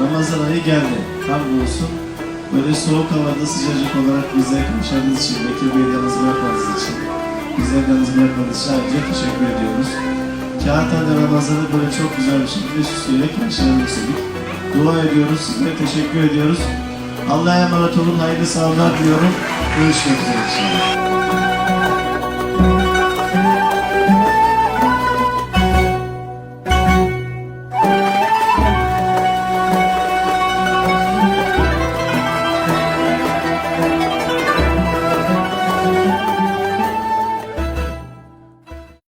Ramazan ayı geldi. Hamdolsun. Böyle soğuk havada sıcacık olarak bize kavuşardığınız için, Bekir Bey'i yalnız bırakmadığınız için, bizleri yalnız bırakmadığınız için ayrıca teşekkür ediyoruz. Kağıthane'de Ramazan'ı böyle çok güzel bir şekilde süsleyerek karşılamak istedik. Dua ediyoruz, size teşekkür ediyoruz. Allah'a emanet olun, hayırlı sağlıklar diliyorum. Görüşmek üzere inşallah.